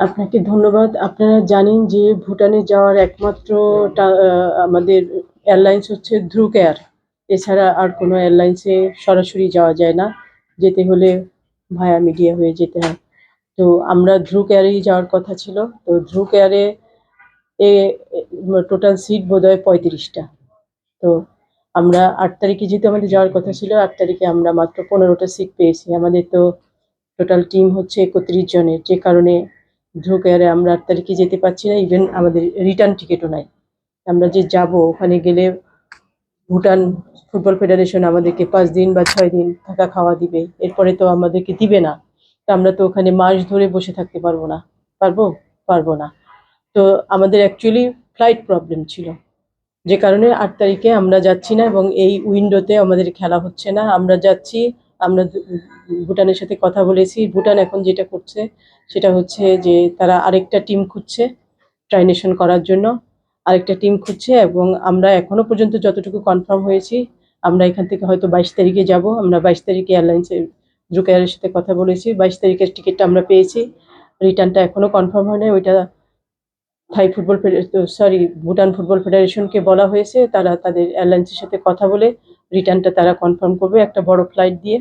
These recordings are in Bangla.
আপনাকে ধন্যবাদ। আপনারা জানেন যে ভুটানে যাওয়ার একমাত্র আমাদের এয়ারলাইন্স হচ্ছে ধ্রুক এয়ার। এছাড়া আর কোনো এয়ারলাইন্সে সরাসরি যাওয়া যায় না। যেতে হলে ভায়া মিডিয়া হয়ে যেতে হয়। তো আমরা ধ্রুক এয়ারেই যাওয়ার কথা ছিল। তো ধ্রুক এয়ারে এ টোটাল সিট বোধ হয় পঁয়ত্রিশটা। তো আমরা আট তারিখে যেহেতু আমাদের যাওয়ার কথা ছিল, আট তারিখে আমরা মাত্র পনেরোটা সিট পেয়েছি। আমাদের তো টোটাল টিম হচ্ছে একত্রিশ জনের। যে কারণে ধ্রুক এয়ারে আমরা আট তারিখে যেতে পারছি না? ইভেন আমাদের রিটার্ন টিকিটও নাই। আমরা যে যাব, ওখানে গেলে ভুটান ফুটবল ফেডারেশন আমাদেরকে পাঁচ দিন বা ছয় দিন থাকা খাওয়া দিবে। এরপরে তো আমাদেরকে দিবে না। তো আমরা তো ওখানে মাস ধরে বসে থাকতে পারব না। পারব? পারব না। তো আমাদের অ্যাকচুয়ালি ফ্লাইট প্রবলেম ছিল। যে কারণে আট তারিখে আমরা যাচ্ছি না এবং এই উইন্ডোতে আমাদের খেলা হচ্ছে না। আমরা যাচ্ছি আমরা ভুটানের সাথে কথা বলেছি। ভুটান এখন যেটা করছে, সেটা হচ্ছে যে তারা আরেকটা টিম খুঁজছে ট্রাইনেশন করার জন্য। আরেকটা টিম খুঁজছে এবং আমরা এখনও পর্যন্ত যতটুকু কনফার্ম হয়েছি, আমরা এখান থেকে হয়তো বাইশ তারিখে যাব। আমরা বাইশ তারিখে এয়ারলাইন্সের জুক এয়ারের সাথে কথা বলেছি। বাইশ তারিখের টিকিটটা আমরা পেয়েছি। রিটার্নটা এখনও কনফার্ম হয় না ওইটা Thai football sorry, Bhutan football ফেডারেশনকে বলা হয়েছে। তারা তাদের এয়ারলাইন্সের সাথে কথা বলে রিটার্নটা তারা কনফার্ম করবে একটা বড় ফ্লাইট দিয়ে।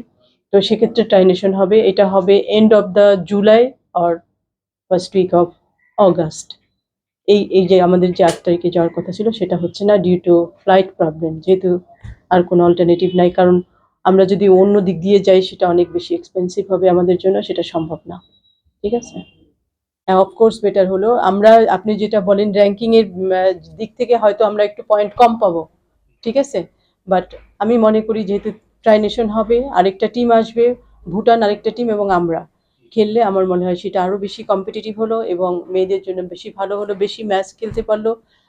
তো সেক্ষেত্রে ট্রাইনেশন হবে এটা হবে end of the July or first week of August এই এই যে আমাদের যে আট তারিখে যাওয়ার কথা ছিল সেটা হচ্ছে না ডিউ টু ফ্লাইট প্রবলেম যেহেতু আর কোনো অল্টারনেটিভ নাই কারণ আমরা যদি অন্য দিক দিয়ে যাই সেটা অনেক বেশি এক্সপেন্সিভ হবে আমাদের জন্য সেটা সম্ভব না। ঠিক আছে? হ্যাঁ অফকোর্স বেটার হলো। আমরা আপনি যেটা বলেন র্যাঙ্কিং এর উম, আহ, দিক থেকে হয়তো আমরা একটু পয়েন্ট কম পাবো। ঠিক আছে? বাট আমি মনে করি যেহেতু ট্রাইনেশন হবে, আরেকটা টিম আসবে, ভুটান আরেকটা টিম এবং আমরা। খেললে আমার মনে হয় সেটা আরও বেশি কম্পিটিটিভ হলো এবং মেয়েদের জন্য বেশি ভালো হলো, বেশি ম্যাচ খেলতে পারল।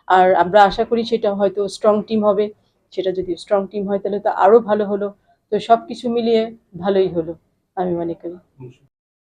আর আমরা আশা করি সেটা হয়তো স্ট্রং টিম হবে। সেটা যদি স্ট্রং টিম হয় তাহলে তো আরও ভালো হলো। তো সব কিছু মিলিয়ে ভালোই হলো, আমি মনে করি।